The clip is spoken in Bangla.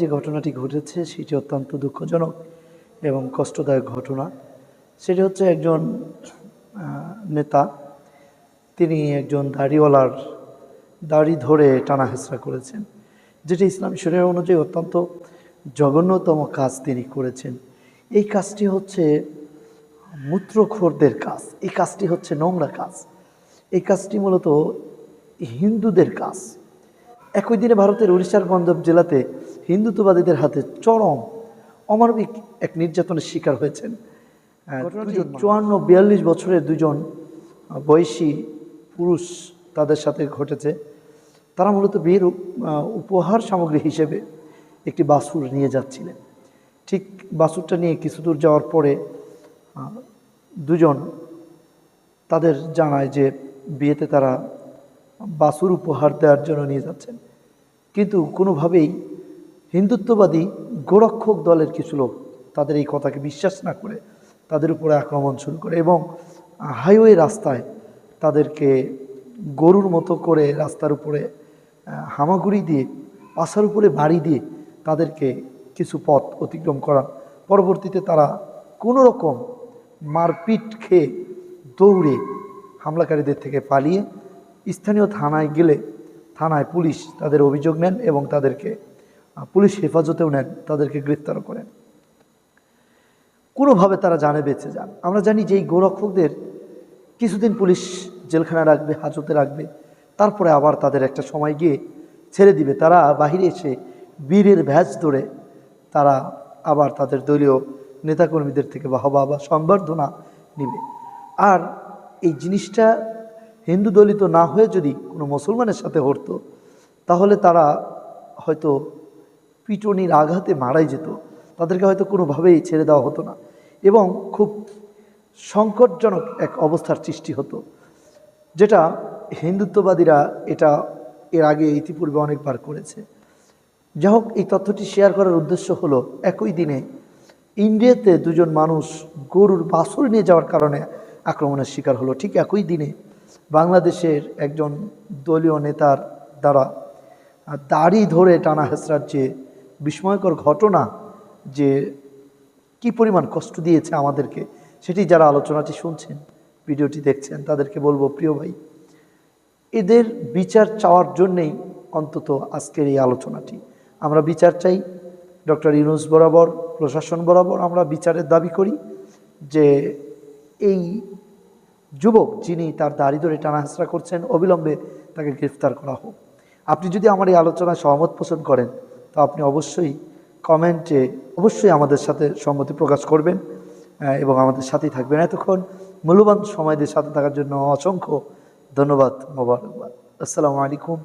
যে ঘটনাটি ঘটেছে সেটি অত্যন্ত দুঃখজনক এবং কষ্টদায়ক ঘটনা। সেটি হচ্ছে একজন নেতা। তিনি একজন দাড়িওয়ালার দাড়ি ধরে টানা হেঁচড়া করেছেন, যেটি ইসলাম শরীর অনুযায়ী অত্যন্ত জঘন্যতম কাজ তিনি করেছেন। এই কাজটি হচ্ছে মূত্রখোরদের কাজ, এই কাজটি হচ্ছে নোংরা কাজ। এই কাজটি মূলত হিন্দুদের কাজ। একই দিনে ভারতের উড়িষ্যার গঞ্জম জেলাতে হিন্দুত্ববাদীদের হাতে চরম অমানবিক এক নির্যাতনের শিকার হয়েছেন। চুয়ান্ন বিয়াল্লিশ বছরের দুজন বয়সী পুরুষ তাদের সাথে ঘটেছে। তারা মূলত বিয়ের উপহার সামগ্রী হিসেবে একটি বাসুর নিয়ে যাচ্ছিলেন। ঠিক বাসুরটা নিয়ে কিছু দূর যাওয়ার পরে দুজন তাদের জানায় যে বিয়েতে তারা বাসুর উপহার দেওয়ার জন্য নিয়ে যাচ্ছেন। কিন্তু কোনোভাবেই হিন্দুত্ববাদী গোরক্ষক দলের কিছু লোক তাদের এই কথাকে বিশ্বাস না করে তাদের উপরে আক্রমণ শুরু করে এবং হাইওয়ে রাস্তায় তাদেরকে গরুর মতো করে রাস্তার উপরে হামাগুড়ি দিয়ে, পাশার উপরে বাড়ি দিয়ে তাদেরকে কিছু পথ অতিক্রম করা। পরবর্তীতে তারা কোনো রকম মারপিট খেয়ে দৌড়ে হামলাকারীদের থেকে পালিয়ে স্থানীয় থানায় গেলে থানায় পুলিশ তাদের অভিযোগ নেন এবং তাদেরকে পুলিশ হেফাজতেও নেন, তাদেরকে গ্রেপ্তারও করেন। কোনোভাবে তারা জানে বেঁচে যান। আমরা জানি যে এই গোরক্ষকদের কিছুদিন পুলিশ জেলখানা রাখবে, হাজতে রাখবে, তারপরে আবার তাদের একটা সময় গিয়ে ছেড়ে দিবে। তারা বাহিরে এসে বীরের ভ্যাজ ধরে তারা আবার তাদের দলীয় নেতাকর্মীদের থেকে বাহবা বা সংবর্ধনা নিবে। আর এই জিনিসটা হিন্দু দলিত না হয়ে যদি কোনো মুসলমানের সাথে হতো তাহলে তারা হয়তো পিটনির আঘাতে মারাই যেত। তাদেরকে হয়তো কোনোভাবেই ছেড়ে দেওয়া হতো না। এবং খুব সংকটজনক এক অবস্থার সৃষ্টি হতো, যেটা হিন্দুত্ববাদীরা এটা এর আগে ইতিপূর্বে অনেকবার করেছে। যাই হোক, এই তথ্যটি শেয়ার করার উদ্দেশ্য হলো, একই দিনে ইন্ডিয়াতে দুজন মানুষ গরুর বাছুর নিয়ে যাওয়ার কারণে আক্রমণের শিকার হলো। ঠিক একই দিনে বাংলাদেশের একজন দলীয় নেতার দ্বারা দাড়ি ধরে টানা হেসরার যে বিস্ময়কর ঘটনা, যে কি পরিমাণ কষ্ট দিয়েছে আমাদেরকে, সেটি যারা আলোচনাটি শুনছেন, ভিডিওটি দেখছেন, তাদেরকে বলব, প্রিয় ভাই, এদের বিচার চাওয়ার জন্যেই অন্তত আজকের এই আলোচনাটি। আমরা বিচার চাই, ডক্টর ইউনুস বরাবর, প্রশাসন বরাবর আমরা বিচারের দাবি করি যে এই যুবক যিনি তার দাড়ি ধরে টানা হেঁচড়া করছেন, অবিলম্বে তাকে গ্রেফতার করা হোক। আপনি যদি আমার এই আলোচনায় সহমত পোষণ করেন, তো আপনি অবশ্যই কমেন্টে অবশ্যই আমাদের সাথে সম্মতি প্রকাশ করবেন এবং আমাদের সাথেই থাকবেন। এতক্ষণ মূল্যবান সময়দের সাথে থাকার জন্য অসংখ্য ধন্যবাদ, মোবারকবাদ। আসসালামু আলাইকুম